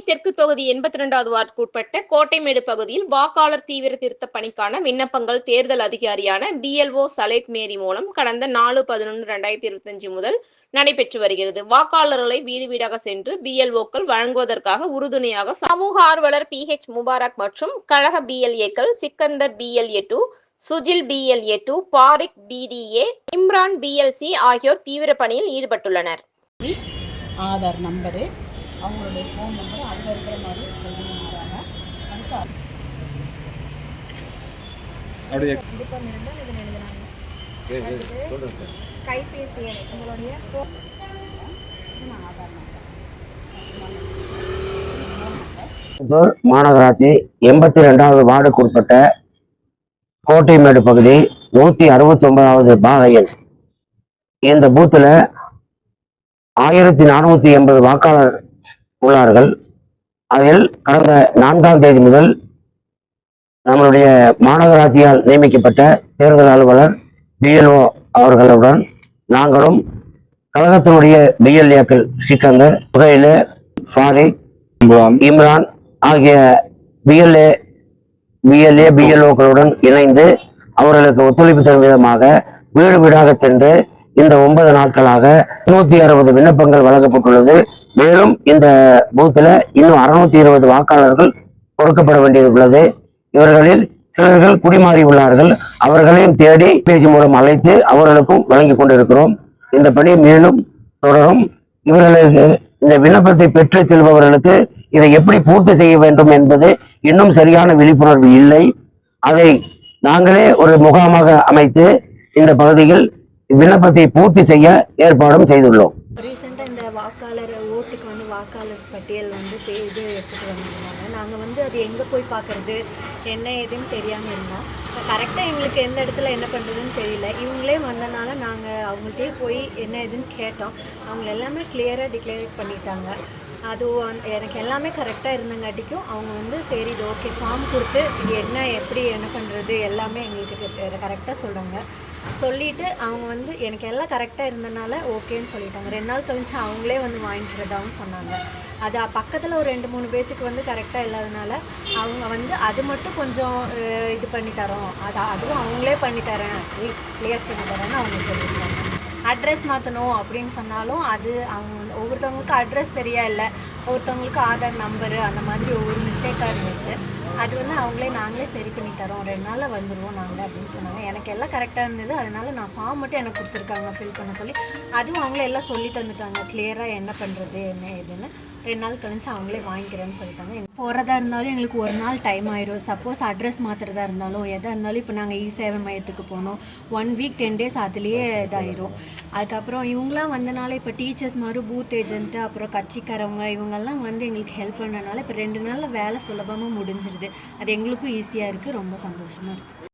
தெற்கு தொகுதி எண்பத்தி ரெண்டாவது வார்டுக்குட்பட்ட கோட்டைமேடு பகுதியில் வாக்காளர் தீவிர திருத்த பணிக்கான விண்ணப்பங்கள் தேர்தல் அதிகாரியான பிஎல்ஓ சலேக் மேரி மூலம் கடந்த நாலு பதினொன்று ரெண்டாயிரத்தி இருபத்தஞ்சு முதல் நடைபெற்று வருகிறது. வாக்காளர்களை வீடு வீடாக சென்று பிஎல்ஓக்கள் வழங்குவதற்காக உறுதுணையாக சமூக ஆர்வலர் பி ஹெச் முபாரக் மற்றும் கழக பிஎல்ஏக்கள் Sikandar BLA two Sujil BLA two Fariq BDA Imran BLC ஆகியோர் தீவிர பணியில் ஈடுபட்டுள்ளனர். ஆதார் நம்பரு அவங்களுடைய ஃபோன் நம்பர் அதில் இருக்கிற மாதிரி எழுதி மாறாங்க அதுக்கு அப்படியே. விருப்பம் இருந்தால் இதில் எழுதுனாங்க கைபேசி எண் உங்களுடைய ஆதார் நம்பர் மாநகராட்சி எண்பத்தி ரெண்டாவது வார்டுக்குட்பட்ட கோட்டைமேடு பகுதி நூற்றி அறுபத்தொன்பதாவது பாகையில் இந்த பூத்தில் ஆயிரத்தி நானூற்றி எண்பது வாக்காளர் உள்ளார்கள் அதில் கடந்த நான்காம் தேதி முதல் நம்மளுடைய மாநகராட்சியால் நியமிக்கப்பட்ட தேர்தல் அலுவலர் பிஎல்ஓ அவர்களுடன் நாங்களும் கழகத்தினுடைய பிஎல்ஏக்கள் சிக்கந்தர் புகையில ஃபாரிக் இம்ரான். ஆகிய பிஎல்ஏ பிஎல்ஏ பிஎல்ஓக்களுடன் இணைந்து அவர்களுக்கு ஒத்துழைப்பு தரும் விதமாக வீடு வீடாக சென்று இந்த ஒன்பது நாட்களாக நூத்தி அறுபது விண்ணப்பங்கள் வழங்கப்பட்டுள்ளது. மேலும் இந்த பூத்தில் இன்னும் அறுநூத்தி இருபது வாக்காளர்கள் கொடுக்கப்பட வேண்டியது உள்ளது. இவர்களில் சிலர்கள் குடிமாறி உள்ளார்கள். அவர்களையும் தேடி பேச்சு மூலம் அழைத்து அவர்களுக்கும் வழங்கி கொண்டிருக்கிறோம். இந்த பணி மேலும் தொடரும். இவர்களுக்கு இந்த விண்ணப்பத்தை பெற்று செல்பவர்களுக்கு இதை எப்படி பூர்த்தி செய்ய வேண்டும் என்பது இன்னும் சரியான விழிப்புணர்வு இல்லை. அதை நாங்களே ஒரு முகாமாக அமைத்து இந்த பகுதியில் விண்ணப்பத்தை பூர்த்தி செய்ய ஏற்பாடும் செய்துள்ளோம் ரீசெண்டாக இந்த வாக்காளர் ஓட்டுக்கு வந்து வாக்காளர் பட்டியல் வந்து பே- இது எடுத்துகிட்டு வந்திருந்தாங்க. நாங்கள் வந்து அது எங்கே போய் பார்க்குறது என்ன ஏதுன்னு தெரியாமல் இருந்தோம். கரெக்டாக எங்களுக்கு எந்த இடத்துல என்ன பண்ணுறதுன்னு தெரியல. இவங்களே வந்தனால நாங்கள் அவங்கள்ட்டே போய் என்ன ஏதுன்னு கேட்டோம். அவங்க எல்லாமே கிளியராக டிக்ளேர் பண்ணிட்டாங்க. அது எனக்கு எல்லாமே கரெக்டாக இருந்தங்காட்டிக்கும் அவங்க வந்து சரி இது ஓகே ஃபார்ம் கொடுத்து இது என்ன எப்படி என்ன பண்ணுறது எல்லாமே எங்களுக்கு கரெக்டாக சொல்கிறாங்க சொல்லிட்டு அவங்க வந்து எனக்கு எல்லாம் கரெக்டாக இருந்தனால ஓகேன்னு சொல்லிட்டாங்க. ரெண்டு நாள் கழிச்சு அவங்களே வந்து வாங்கிக்கிறதாவும் சொன்னாங்க. அது பக்கத்தில் ஒரு ரெண்டு மூணு பேர்த்துக்கு வந்து கரெக்டாக இல்லாதனால அவங்க வந்து அது மட்டும் கொஞ்சம் இது பண்ணி தரோம். அது அதுவும் அவங்களே பண்ணி தரேன். கிளியர் பண்ணி தரேன்னு அவங்க சொல்லியிருக்காங்க அட்ரஸ் மாற்றணும் அப்படின்னு சொன்னாலும் அது அவங்க வந்து ஒவ்வொருத்தவங்களுக்கு அட்ரஸ் சரியாக இல்லை. ஒருத்தவங்களுக்கு ஆதார் நம்பரு அந்த மாதிரி ஒவ்வொரு மிஸ்டேக்காக இருந்துச்சு. அது வந்து அவங்களே நாங்களே சரி பண்ணி தரோம். ரெண்டு நாளில் வந்துடுவோம் நாங்கள் அப்படின்னு சொன்னாங்க. எனக்கு எல்லாம் கரெக்டாக இருந்தது. அதனால நான் ஃபார்ம் மட்டும் எனக்கு கொடுத்துருக்காங்க ஃபில் பண்ண சொல்லி அதுவும் அவங்களே எல்லாம் சொல்லி தந்துட்டாங்க. கிளியராக என்ன பண்ணுறது என்ன ஏதுன்னு. ரெண்டு நாள் கழிச்சு அவங்களே வாங்கிக்கிறேன்னு சொல்லிட்டாங்க. போகிறதா இருந்தாலும் எங்களுக்கு ஒரு நாள் டைம் ஆயிரும். சப்போஸ் அட்ரஸ் மாற்றுறதா இருந்தாலும் எதாக இருந்தாலும் இப்போ நாங்கள் இ e சேவை மையத்துக்கு போனோம். ஒன் வீக் டென் டேஸ் அதுலேயே இதாயிரும். அதுக்கப்புறம் இவங்களாம் வந்தனால இப்போ டீச்சர்ஸ் மாதிரி பூத் ஏஜென்ட்டு அப்புறம் கட்சிக்காரவங்க இவங்கெல்லாம் வந்து எங்களுக்கு ஹெல்ப் பண்ணனால இப்போ ரெண்டு நாளில் வேலை சுலபமாக முடிஞ்சிருது. அது எங்களுக்கும் ஈஸியாக இருக்குது ரொம்ப சந்தோஷமாக இருக்குது